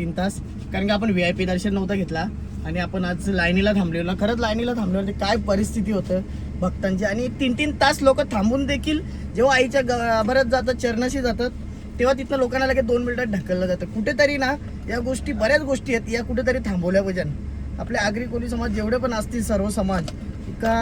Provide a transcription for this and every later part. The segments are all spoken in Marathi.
तीन तास. कारण की आपण व्ही आय पी दर्शन नव्हता घेतला आणि आपण आज लाईनीला थांबलेलो खरंच लाईनीला थांबलेलो म्हणजे काय परिस्थिती होतं भक्तांची. आणि तीन तीन तास लोक थांबून देखील जेव्हा आईच्या गाभाऱ्यात जातात चरणाशी जातात तेव्हा तिथनं लोकांना लगेच दोन मिनिटात ढकललं जातं. कुठेतरी ना या गोष्टी बऱ्याच गोष्टी आहेत या कुठेतरी थांबवल्या पाहिजे आपले आगरी कोली समाज जेवढे पण असतील सर्व समाज का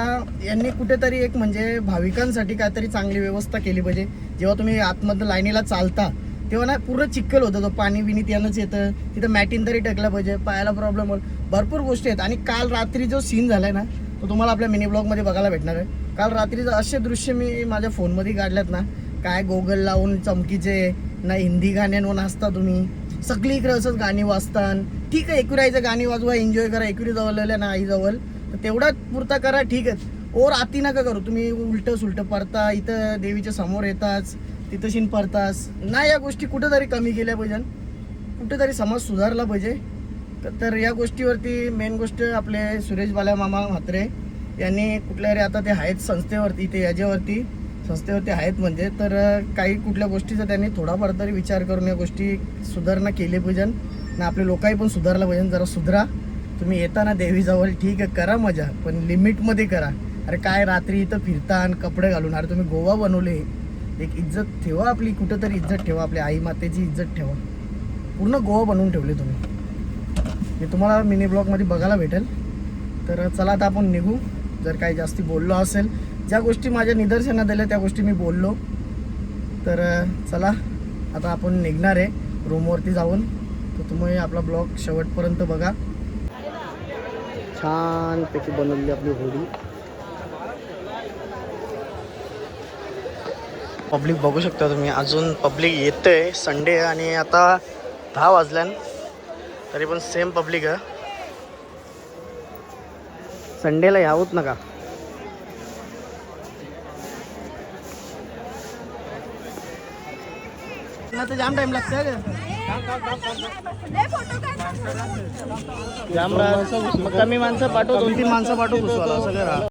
यांनी कुठेतरी एक म्हणजे भाविकांसाठी काहीतरी चांगली व्यवस्था केली पाहिजे. जेव्हा तुम्ही आतमधलं लाईनीला चालता तेव्हा ना पूर्ण चिखल होतं तो पाणी बिनी त्यानंच येतं. तिथं मॅटिन तरी टाकलं पाहिजे पायाला प्रॉब्लेम होईल. भरपूर गोष्टी आहेत. आणि काल रात्री जो सीन झालाय ना तो तुम्हाला आपल्या मिनी ब्लॉगमध्ये बघायला भेटणार आहे. काल रात्रीचं असे दृश्य मी माझ्या फोनमध्ये काढल्यात ना काय गोगल लावून चमकीचे ना हिंदी गाण्यांवर नाचता तुम्ही सगळीकडे असंच गाणी वाचतान ठीक आहे एकुराईचं गाणी वाजवा एन्जॉय करा. एकुरी जवळ ना आई जवळ तर तेवढा पुरता करा ठीक आहे. ओर आती नका करू. तुम्ही उलट सुलट पडता इथं देवीच्या समोर येताच. तिथं परतास. पडतास ना या गोष्टी कुठेतरी कमी केल्या पाहिजे. कुठेतरी समाज सुधारला पाहिजे. तर- या गोष्टीवरती मेन गोष्ट आपले सुरेश बाल्या मामा म्हात्रे यांनी कुठल्या तरी आता ते आहेत संस्थेवरती ते याच्यावरती संस्थेवरती आहेत म्हणजे. तर काही कुठल्या गोष्टीचा त्यांनी थोडाफार तरी विचार करून या गोष्टी सुधारणा केली पाहिजे. आणि आपले लोकही पण सुधारला पाहिजे. जरा सुधरा. तुम्ही येताना देवीजवळ ठीक आहे करा मजा. पण लिमिटमध्ये करा. अरे काय रात्री इथं फिरता आणि कपडे घालून. अरे तुम्ही गोवा बनवले. एक इज्जत ठेवा आपली कुठंतरी इज्जत ठेवा आपल्या आई मातेची इज्जत ठेवा. पूर्ण गोवा बनवून ठेवले तुम्ही. मी तुम्हाला मिनी ब्लॉगमध्ये बघायला भेटेल. तर चला आता आपण निघू. जर काही जास्ती बोललो असेल ज्या गोष्टी माझ्या निदर्शनात आल्या त्या गोष्टी मी बोललो. तर चला आता आपण निघणार आहे. रूमवरती जाऊन. तर तुम्ही आपला ब्लॉग शेवटपर्यंत बघा. छानपैकी बनवली आपली होडी पब्लिक बघू शकता तुम्ही. अजून पब्लिक येतंय. संडे आणि आता दहा वाजल्यान तरी पण सेम पब्लिक आहे. संडेला यावंच नका. जाम टाइम लागतोय जाम कमी माणसं पाठव दोन तीन माणसं पाठव पुसवाला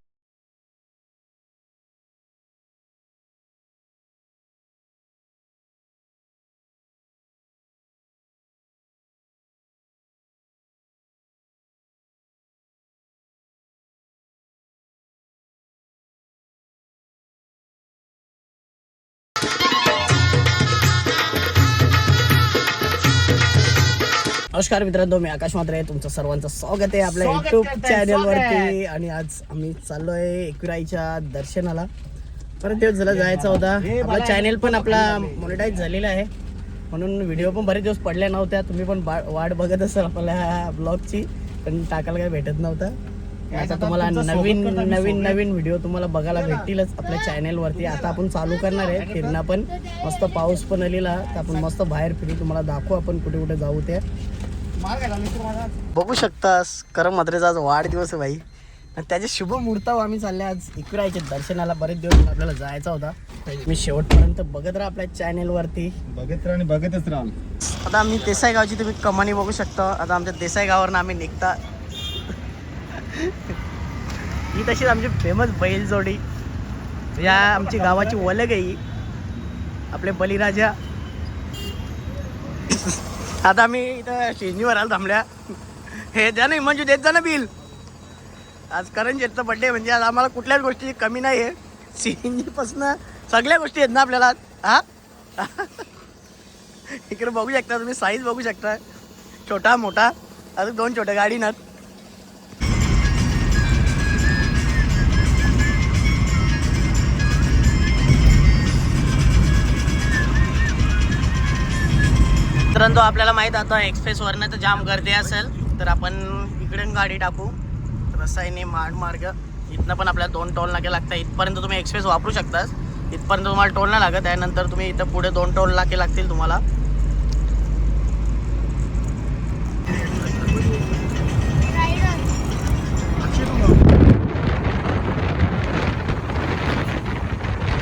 नमस्कार मित्रांनो मी आकाश मात्रे तुमचं सर्वांचं स्वागत आहे आपल्या युट्यूब करते, चॅनल स्वागत. वरती. आणि आज आम्ही चाललोय एकविराईच्या दर्शनाला. परत दिवस झाला जायचा होता. आपला चॅनल पण आपला मॉनिटाईज झालेला आहे. म्हणून व्हिडिओ पण बरेच दिवस पडल्या नव्हत्या. तुम्ही पण वाट बघत असाल आपल्या ब्लॉगची पण टाकायला काही भेटत नव्हता. आता तुम्हाला नवीन नवीन नवीन व्हिडिओ तुम्हाला बघायला भेटतीलच आपल्या चॅनल वरती. आता आपण चालू करणार आहे. फिरणं पण. मस्त पाऊस पण आलेला. तर आपण मस्त बाहेर फिरू तुम्हाला दाखवू. आपण कुठे कुठे जाऊ ते. बघू शकतास करम मात्रेचा आज वाढदिवस आहे भाई. आणि त्याच्या शुभ मुहूर्तावर आम्ही चालले आज इकरायचे दर्शनाला. बरेच दिवस आपल्याला जायचा होता. मी शेवटपर्यंत बघत राहा आपल्या चॅनेल वरती. बघत राहा आणि बघतच राहा. आता आम्ही देसाई गावची तुम्ही कमानी बघू शकता. आता आमच्या देसाई गावावरनं आम्ही निघता. ही तशीच आमची फेमस बैल जोडी या आमची गावाची ओळख आहे. आपले बलिराजा आता आम्ही इथं शेजनीवर आलो थांबल्या. हे द्या नाही म्हणजे देत जा ना बिल. आज करण जेटचा बड्डे म्हणजे आज आम्हाला कुठल्याच गोष्टीची कमी नाही आहे सी एन जीपासनं सगळ्या गोष्टी आहेत ना आपल्याला. हा? इकडे बघू शकता तुम्ही साईज बघू शकता. छोटा मोठा. अजून दोन छोट्या गाडी नात. मित्रांनो आपल्याला माहीत आता एक्सप्रेसवरनं तर जाम गर्दी असेल तर आपण इकडून गाडी टाकू. रसायने माड मार्ग इथनं पण आपल्याला दोन टोल नाके लागतात. इथपर्यंत तुम्ही एक्सप्रेस वापरू शकता इथपर्यंत तुम्हाला टोल नाही लागत त्यानंतर तुम्ही इथं पुढे दोन टोल नाके लागतील तुम्हाला.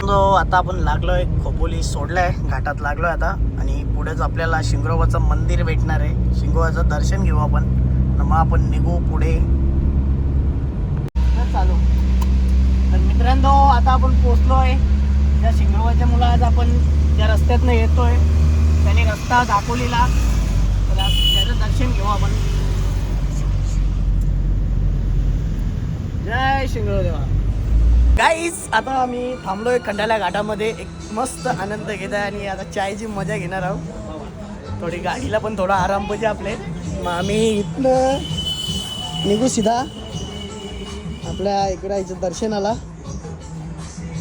जो आता आपण लागलोय खोपोली सोडलाय घाटात लागलोय आता. आणि पुढेच आपल्याला शिंगरोबाचं मंदिर भेटणार आहे. शिंगोबाचं दर्शन घेऊ आपण. मग आपण निघू पुढे. चालू. तर मित्रांनो आता आपण पोचलो आहे त्या शिंगरोबाच्या मुला आज आपण ज्या रस्त्यातनं येतोय. त्याने रस्ता दाखवलेला. त्याचं दर्शन घेऊ आपण. जय शिंगरोदेवा गाईस आता आम्ही थांबलोय खंडाल्या घाटामध्ये. एक मस्त आनंद घेत आहे आणि आता चायची मजा घेणार आहोत. थोडी गाडीला पण थोडा आराम पाहिजे आपले. मग आम्ही इथनं निघू सीधा. आपल्या इकडं यायचं दर्शनाला.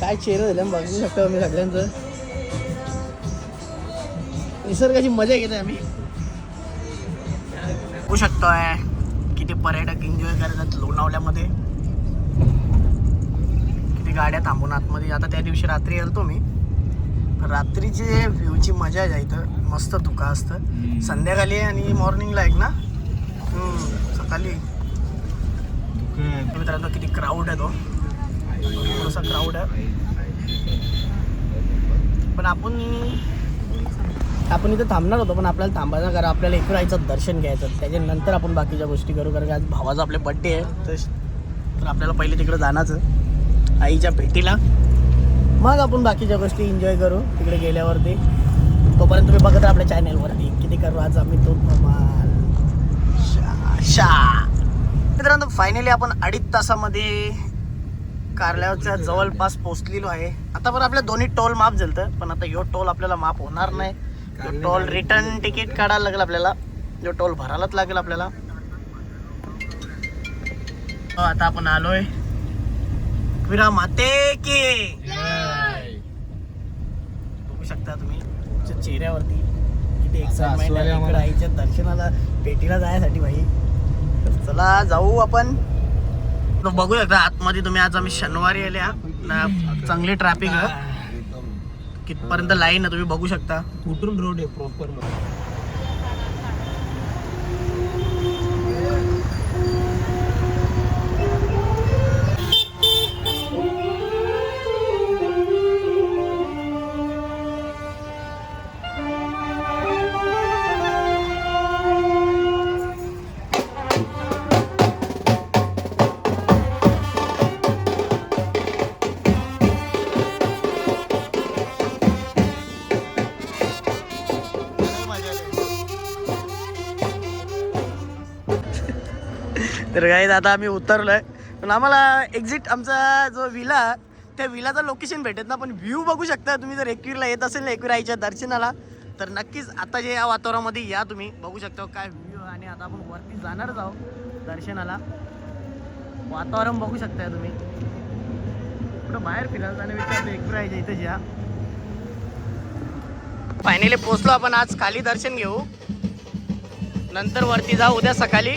काय चेहरा झालं बघू शकतो आम्ही सगळ्यांचं. निसर्गाची मजा घेत आहे आम्ही. बघू शकतोय किती पर्यटक एन्जॉय करतात लोणावल्यामध्ये गाड्या थांबून आतमध्ये. आता त्या दिवशी रात्री आलतो मी. पण रात्रीची व्ह्यूची मजा आहे इथं मस्त धुका असतं. संध्याकाळी आणि मॉर्निंगला एक ना? सकाळी. मित्रांनो किती क्राऊड आहे तो. थोडासा क्राऊड आहे. पण आपण आपण इथं थांबणार होतो पण आपल्याला थांबायचं कारण आपल्याला इकडे यायचं दर्शन घ्यायचं. त्याच्यानंतर आपण बाकीच्या गोष्टी करू कारण आज भावाचा आपले बड्डे आहे. तर तर आपल्याला पहिले तिकडे जाण्याचं. आईच्या भेटीला. मग आपण बाकीच्या गोष्टी एन्जॉय करू तिकडे गेल्यावरती. तोपर्यंत तुम्ही बघत राहा आपल्या चॅनेलवरती किती करू आज आम्ही तो शा शा. मित्रांनो फायनली आपण अडीच तासामध्ये कारल्याच्या जवळपास पोहोचलेलो आहे. आता पण आपल्या दोन्ही टोल माफ झालं पण आता ह्यो टोल आपल्याला माफ होणार नाही. टोल रिटर्न तिकीट काढायला लागेल आपल्याला. जो टोल भरायलाच लागेल आपल्याला. हो, आता आपण आलोय. विरा माते की बघू शकता तुम्ही तुमच्या चेहऱ्यावरती किती एक्साइटमेंट आहे इकडे आईच्या दर्शनाला भेटीला जायसाठी भाई. तर चला जाऊ आपण. तो बघू शकता आतमध्ये तुम्ही आज आम्ही शनिवारी आले. ना चांगली ट्रॅफिक आहे. कितपर्यंत लाईन आहे तुम्ही बघू शकता. कुठून रोड आहे प्रॉपर तर काही आता आम्ही उतरलोय. पण आम्हाला एक्झिट आमचा जो विला त्या विलाचं लोकेशन भेटत ना पण व्ह्यू बघू शकता तुम्ही. जर एकवीरला येत असेल ना एकवीराईच्या दर्शनाला तर नक्कीच आता जे या वातावरणामध्ये या तुम्ही. बघू शकता काय व्ह्यू आणि आता आपण वरती जाणारच आहोत दर्शनाला. वातावरण बघू शकता तुम्ही. कुठं बाहेर फिरायला जाणं विचारलं एकवीराईच्या इथेच या फायनली पोचलो आपण आज. खाली दर्शन घेऊ. नंतर वरती जाऊ उद्या सकाळी.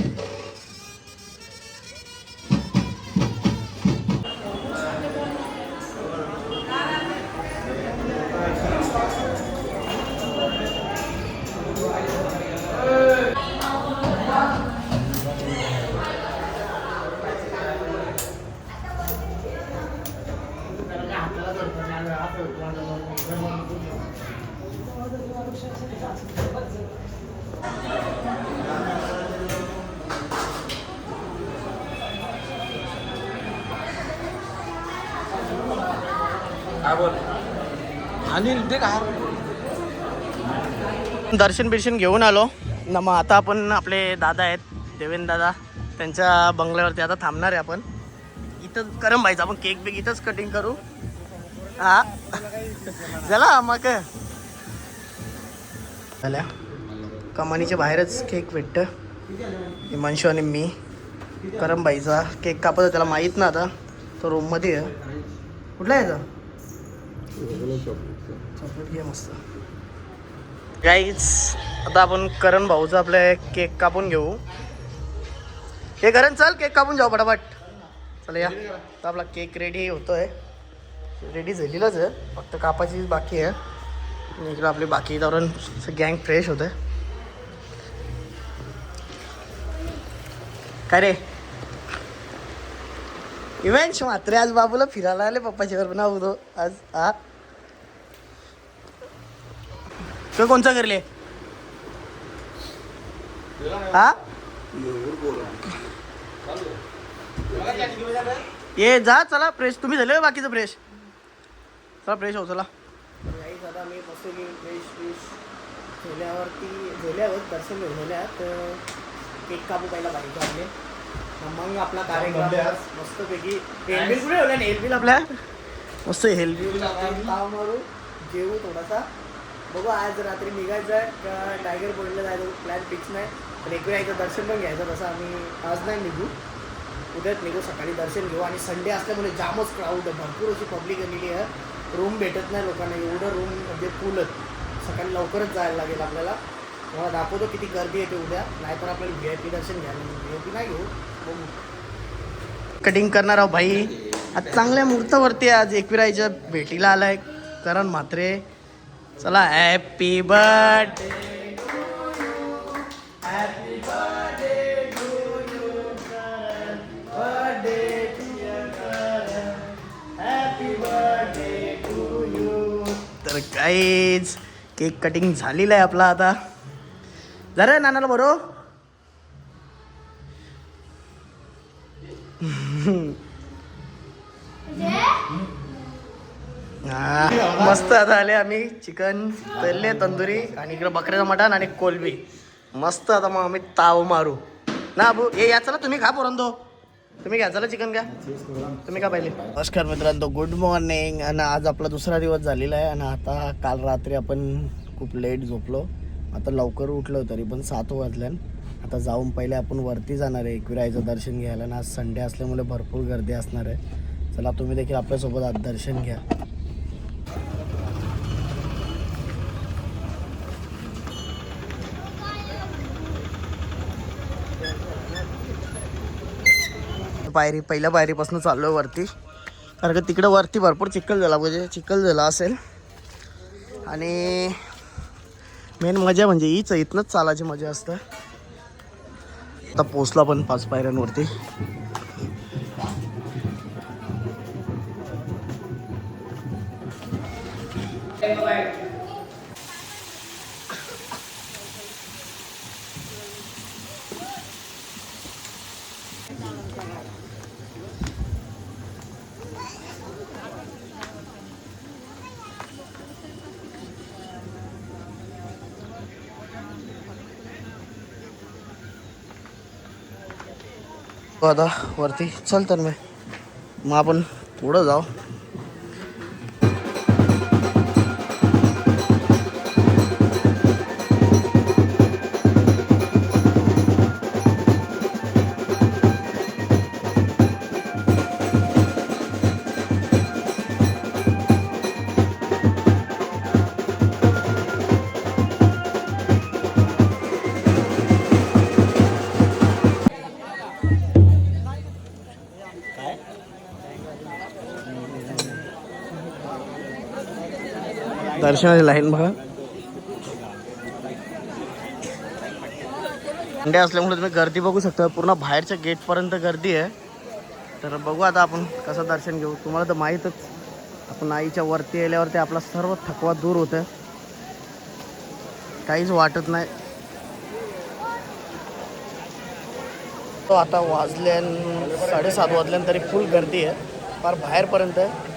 अनिल ते काय दर्शन बिर्शन घेऊन आलो. ना मग आता आपण आपले दादा आहेत देवेंद्र दादा. त्यांच्या बंगल्यावरती आता थांबणार आहे आपण. इथं करम भाईचं आपण केक बिक इथंच कटिंग करू. हा. झाला मग. झाल्या. कमानीच्या बाहेरच केक भेटतं. हिमांशू आणि मी. करम भाईचा केक कापत आहे, त्याला माहीत ना आता तो रूममध्ये आहे. कुठला आहे याचा चॉकलेट घे मस्त. गाईज आता आपण करण भाऊचा आपल्या केक कापून घेऊ. हे करण चल केक कापून जाऊ पटापट. चला या. आता आपला केक रेडी होतोय. रेडी झालेलाच आहे. फक्त कापाची बाकी आहे. इकडं आपली बाकी कारण गँग फ्रेश होतं काय रे? इव्हेंट मात्र आज बाबूला फिरायला आले. पप्पाच्या बरोबर ना उदो आज हा? तो कोणचा करले हा? ये जा चला फ्रेश तुम्ही झाले बाकीचं फ्रेश चला फ्रेश हो चला. आता मी मस्त फ्रेश फ्रेश झोल्यावरती झोल्यावर दर्शन घेऊन झाल्यात केक कापू पहिला बाईक आपले मग आपला कार्यक्रम मस्तपैकी कुठे ठेवला? आपल्या. मस्त हेल्बी ताव मारू जेवू थोडासा. बघू आज रात्री निघायचं आहे. का टायगर पॉईंटला जायचं प्लॅन फिक्स नाही. पण एक वेळा एकदा दर्शन पण घ्यायचं तसं आम्ही आज नाही निघू. उद्याच निघू सकाळी दर्शन घेऊ. आणि संडे असल्यामुळे जामच क्राऊड आहे. भरपूर अशी पब्लिक आलेली आहे. रूम भेटत नाही लोकांना. एवढं रूम म्हणजे फुलत सकाळी लवकरच जायला लागेल आपल्याला. मला दाखवतो किती गर्दी येते उद्या. नाहीतर आपल्याला व्ही आय पी दर्शन घ्यायला व्ही आय पी नाही घेऊ. बघू. कटिंग करणार आहो भाई. आज चांगल्या मुहूर्तावरती आज एकविरायच्या भेटीला आलाय. करण म्हात्रे. चला हॅपी बर्थडे हॅपी बर्थडे तर काहीच केक कटिंग झालेलं आहे आपला आता. जरा नानाला बरो मस्त आता आले आम्ही. चिकन तळले तंदुरी आणि इकडे बकऱ्याचं मटण आणि कोलबी. मस्त आता मग आम्ही ताव मारू. ना अबू हे या चला तुम्ही खा पोरंतो तुम्ही घ्या चला चिकन घ्या. तुम्ही का पाहिले. नमस्कार मित्रांनो गुड मॉर्निंग आणि आज आपला दुसरा दिवस झालेला आहे आणि आता काल रात्री आपण खूप लेट झोपलो. आता लवकर उठलो तरी पण सात वाजल्यान. आता जाऊन पहिले आपण वरती जाणार आहे एकविरायचं दर्शन घ्यायला. आणि आज संडे असल्यामुळे भरपूर गर्दी असणार आहे. चला तुम्ही देखील आपल्यासोबत आज दर्शन घ्या. पायरी पहिल्या पायरीपासून चाललो वरती. कारण का तिकडं वरती भरपूर चिखल झाला म्हणजे चिखल झाला असेल. आणि मेन मजा म्हणजे हीच इथनंच चालायची मजा असतं. आता पोचला पण पाच पायऱ्यांवरती. हो आता वरती. चल तर मी. मग आपण पुढं जाऊ. दर्शनाची लाईन बघा. संडे असल्यामुळे तुम्ही गर्दी बघू शकता. पूर्ण बाहेरच्या गेटपर्यंत गर्दी आहे. तर बघू आता आपण कसं दर्शन घेऊ. तुम्हाला तर माहीतच आपण आईच्या वरती आल्यावरती आपला सर्व थकवा दूर होतं काहीच वाटत नाही. तो आता वाजल्यान साडेसात वाजल्यान तरी फुल गर्दी आहे. फार बाहेरपर्यंत आहे.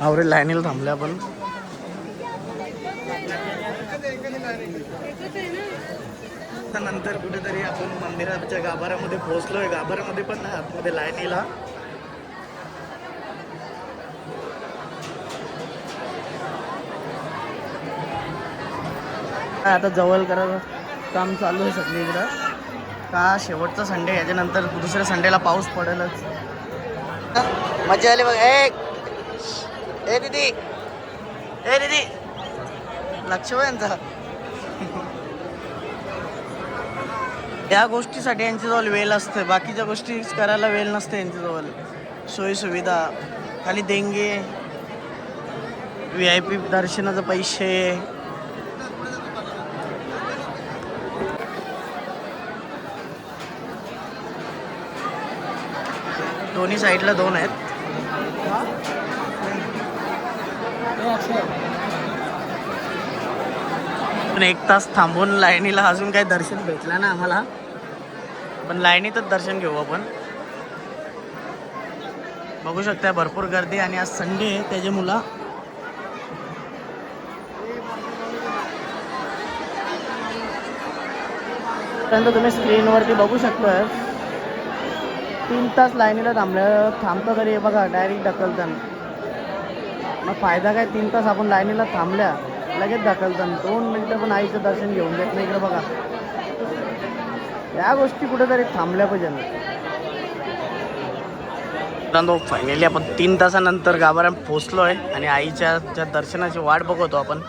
आवरे लाईनीला थांबले आपण. नंतर कुठेतरी आपण मंदिराच्या गाभाऱ्यामध्ये पोहोचलोय. गाभाऱ्यामध्ये पण नाही आतमध्ये लाईनीला. आता जवळ करायचं काम चालू आहे सगळी इकडं का शेवटचा संडे याच्यानंतर दुसऱ्या संडेला पाऊस पडेलच. मजा आली बघ. ए! ए दीदी! ए दीदी! लक्ष यांचा या गोष्टीसाठी यांच्याजवळ वेळ असते. बाकीच्या गोष्टी करायला वेळ नसते यांच्याजवळ. सोयीसुविधा. खाली देंगे. व्ही आय पी दर्शनाचे पैसे. दोन्ही साईडला दोन आहेत. पण एक तास थांबून लाईनीला अजून काही दर्शन भेटलं ना आम्हाला. पण लाईनीतच दर्शन घेऊ आपण. बघू शकता भरपूर गर्दी आणि आज संडे आहे त्याचे मुला. त्यानंतर तुम्ही स्क्रीनवरती बघू शकता तीन तास लाईनीला थांबल्या थांबतो तरी बघा डायरेक्ट ढकलताना. मग फायदा काय? तीन तास आपण लाईनीला थांबल्या लगेच ढकलताना. दोन मिनटं पण आईचं दर्शन घेऊन देत नाही इकडं बघा. या गोष्टी कुठेतरी थांबल्या पाहिजे मित्रांनो फायनली आपण तीन तासानंतर गाभाऱ्यात पोचलो आहे आणि आईच्या ज्या दर्शनाची वाट बघतो आपण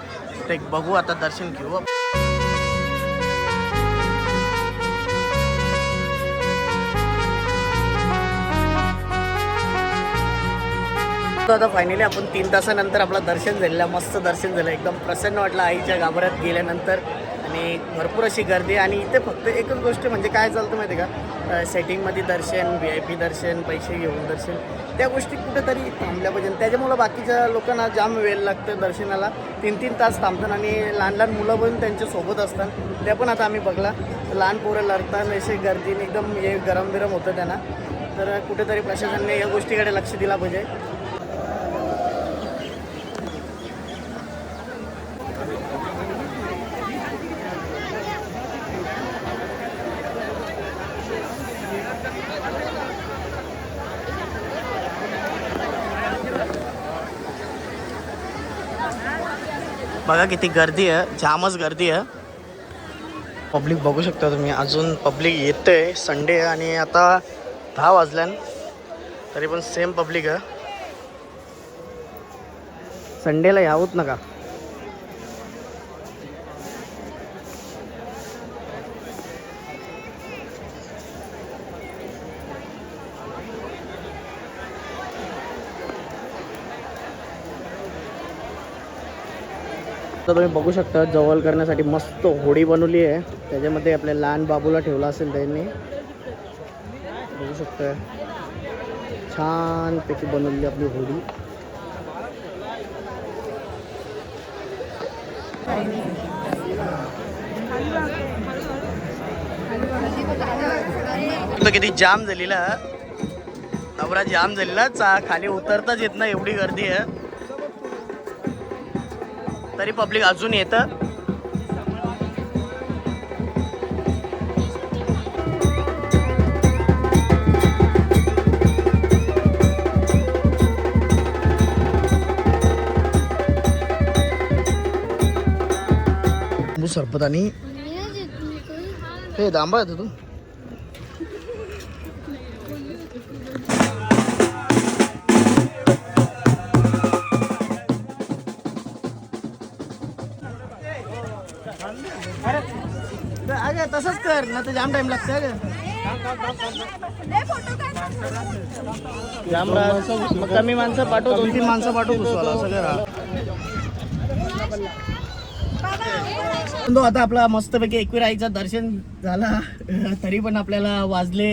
ते बघू आता दर्शन घेऊ. आता फायनली आपण तीन तासानंतर आपलं दर्शन झालेलं मस्त दर्शन झालं एकदम प्रसन्न वाटलं आईच्या गाभाऱ्यात गेल्यानंतर. आणि भरपूर अशी गर्दी आणि इथे फक्त एकच गोष्ट म्हणजे काय चालतं माहिती आहे का सेटिंगमध्ये दर्शन व्ही आय पी दर्शन पैसे घेऊन दर्शन. त्या गोष्टी कुठेतरी थांबल्या पाहिजे. त्याच्यामुळं बाकीच्या लोकांना जाम वेळ लागतं दर्शनाला. तीन तीन तास थांबतात. आणि लहान लहान मुलं पण त्यांच्यासोबत असतात. त्या पण आता आम्ही बघला. लहान पोरं लढतात असे गर्दीने. एकदम हे गरम बिरम होतं त्यांना. तर कुठेतरी प्रशासनाने या गोष्टीकडे लक्ष दिला पाहिजे. बघा किती गर्दी आहे जामच गर्दी आहे. पब्लिक बघू शकता तुम्ही अजून पब्लिक येते संडे आणि आता दहा वाजल्यान तरी पण सेम पब्लिक आहे. संडेला यावंच नका. तर तुम्ही बघू शकता जवळ करण्यासाठी मस्त होडी बनवली आहे. त्याच्यामध्ये आपल्या लहान बाबूला ठेवला असेल त्यांनी. बघू शकता छानपैकी बनवली आपली होडी. किती जाम झालेला. नवरा जाम झालेला. चा खाली उतरताच येत नाही एवढी गर्दी आहे. तरी पब्लिक अजून येतं. लिंबू सरबत आणि हे दांबा येतो तू. कर ना तर जाम टाइम लागतं जाम मग कमी माणसं पाठव दोन तीन माणसं पाठव तो आता आपला मस्तपैकी एकवीर आईचं दर्शन झाला. तरी पण आपल्याला वाजले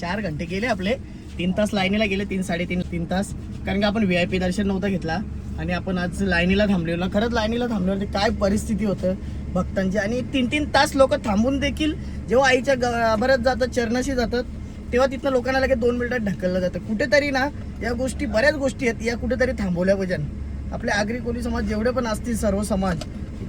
चार घंटे गेले आपले. तीन तास लाईनीला गेले तीन साडेतीन तीन तास. कारण की आपण व्ही आय पी दर्शन नव्हता घेतला. आणि आपण आज लाईनीला थांबलेलो. खरंच लाईनीला थांबल्यावरती काय परिस्थिती होतं? भक्तांची. आणि तीन तीन तास लोक थांबून देखील जेव्हा आईच्या गाभाऱ्यात जातात चरणाशी जातात तेव्हा तिथनं लोकांना लगेच दोन मिनिटात ढकललं जातं. कुठेतरी ना या गोष्टी बऱ्याच गोष्टी आहेत या कुठेतरी थांबवल्या पाहिजे आपले आगरी कोली समाज जेवढे पण असतील सर्व समाज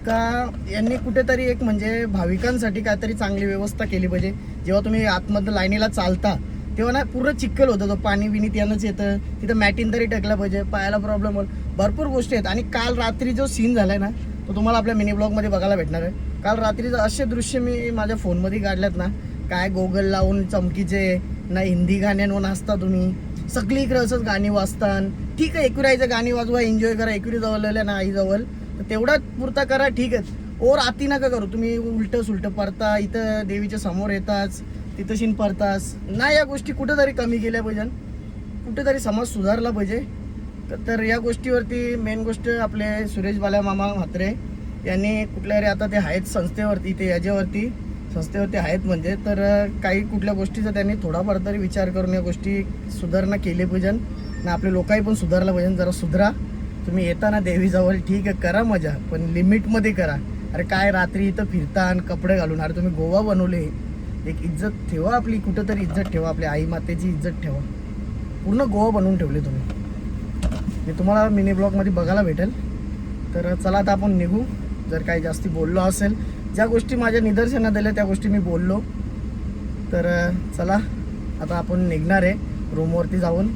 का यांनी कुठेतरी एक म्हणजे भाविकांसाठी काहीतरी चांगली व्यवस्था केली पाहिजे. जेव्हा तुम्ही आतमधलं लाईनीला चालता तेव्हा ना पूर्ण चिखल होतं तो पाणी विनीत यानंच येतं तिथं मॅटिन तरी टाकलं पाहिजे पायाला प्रॉब्लेम होईल भरपूर गोष्टी आहेत. आणि काल रात्री जो सीन झालाय ना तो तुम्हाला आपल्या मिनी ब्लॉगमध्ये बघायला भेटणार आहे. काल रात्रीचं असे दृश्य मी माझ्या फोनमध्ये काढल्यात ना काय गोगल लावून चमकीचे ना हिंदी गाण्यांवर नाचता तुम्ही सगळीकडे असंच गाणी वाचतान ठीक आहे एकविराईचं गाणी वाजवा एन्जॉय करा एकुरी जवळ ना आईजवळ तर तेवढाच पुरता करा ठीक आहे. ओर आती नका करू तुम्ही उलटं सुलटं पडता इथं देवीच्या समोर येताच तिथं शिन पडतास. नाही या गोष्टी कुठेतरी कमी केल्या पाहिजे कुठेतरी समाज सुधारला पाहिजे. तर- तर या गोष्टीवरती मेन गोष्ट आपले सुरेश बाल्या मामा म्हात्रे यांनी कुठल्या तरी आता ते आहेत संस्थेवरती ते याच्यावरती संस्थेवरती आहेत म्हणजे. तर काही कुठल्या गोष्टीचा त्यांनी थोडाफार तरी विचार करून या गोष्टी सुधारणा केली पाहिजे आणि आपले लोकही पण सुधारला पाहिजे जरा सुधरा. तुम्ही येताना देवीजवळ ठीक आहे करा मजा पण लिमिटमध्ये करा. अरे काय रात्री इथं फिरता आणि कपडे घालून. अरे तुम्ही गोवा बनवले. एक इज्जत ठेवा आपली कुठंतरी इज्जत ठेवा. आपल्या आई मातेची इज्जत ठेवा. पूर्ण गोवा बनवून ठेवले तुम्ही. हे तुम्हाला मिनी ब्लॉगमध्ये बघायला भेटेल. तर चला आता आपण निघू. जर काही जास्ती बोललो असेल ज्या गोष्टी माझ्या निदर्शनात आल्या त्या गोष्टी मी बोललो. तर चला आता आपण निघणार आहे. रूमवरती जाऊन.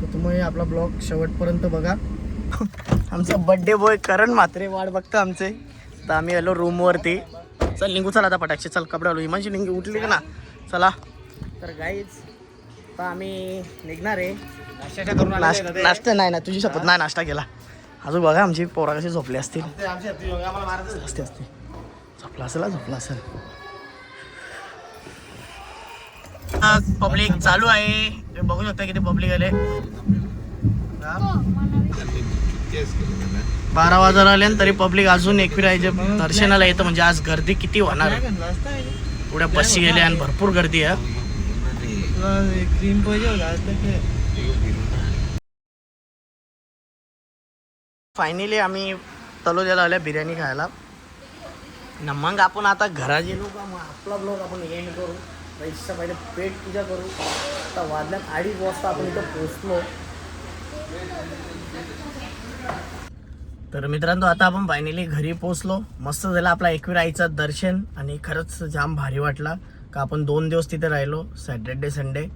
तर तुम्ही आपला ब्लॉग शेवटपर्यंत बघा. आमचा बड्डे बॉय करण म्हात्रे वाट बघता आमचे. तर आम्ही आलो रूमवरती चल निघू चला आता पटाक्षे. चल कपडे आलो इमानची निघी उठली का ना? चला. तर गाईच आता आम्ही निघणार आहे. नाश्ता नाही ना तुझी शपथ नाही नाश्ता केला. अजून बघा आमची पोरा कशी झोपली असतील. असते असते. झोपला असेल झोपला असेल. पब्लिक चालू आहे. बघू शकता किती पब्लिक आले. बारा वाजायला आले तरी पब्लिक अजून एकविरायचे दर्शनाला येतं. म्हणजे आज गर्दी किती होणार पुढे बसची गेले आणि भरपूर गर्दी आहे. क्रीम पाहिजे फायनली आम्ही तलोद्याला आल्या बिर्याणी खायला. न मग आपण आता घरा गेलो का? मग आपला ब्लॉग आपण एंड करू. पैसा पहिले पेट पूजा करू. आता वाजल्यात अडीच वाजता आपण इथं पोचलो तर मित्रांनो आता आपण फायनली घरी पोचलो मस्त झालं आपला एकवीर आईचं दर्शन आणि खरंच जाम भारी वाटला. का आपण दोन दिवस तिथे राहिलो सॅटर्डे संडे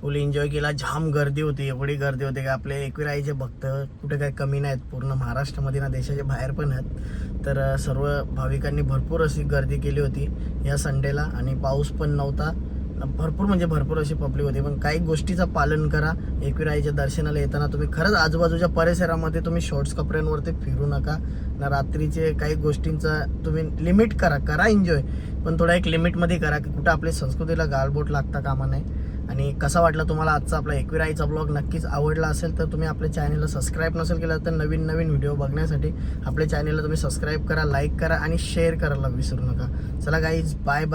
फुल एन्जॉय केला. जाम गर्दी होती एवढी गर्दी होती का आपले एकविराईचे भक्त कुठे काही कमी नाहीत. पूर्ण महाराष्ट्रामध्ये ना देशाच्या बाहेर पण आहेत. तर सर्व भाविकांनी भरपूर अशी गर्दी केली होती या संडेला आणि पाऊस पण नव्हता. भरपूर म्हणजे भरपूर अशी पब्लिक होती. पण काही गोष्टीचं पालन करा. एकविराईच्या दर्शनाला येताना तुम्ही खरंच आजूबाजूच्या परिसरामध्ये तुम्ही शॉर्ट्स कपड्यांवरती फिरू नका. ना रात्रीचे काही गोष्टींचा तुम्ही लिमिट करा. करा एन्जॉय पण थोडा एक लिमिटमध्ये करा की कुठं आपल्या संस्कृतीला गालबोट लागता कामा नाही आणि कसा वाटला तुम्हाला आजचा आपला एकविराईचा ब्लॉग नक्कीच आवडला असेल तर तुम्ही आपल्या चॅनलला सबस्क्राईब नसेल केला तर नवीन नवीन व्हिडिओ बघण्यासाठी आपल्या चॅनलला तुम्ही सबस्क्राईब करा लाईक करा आणि शेअर करायला विसरू नका. चला गाईज बाय बाय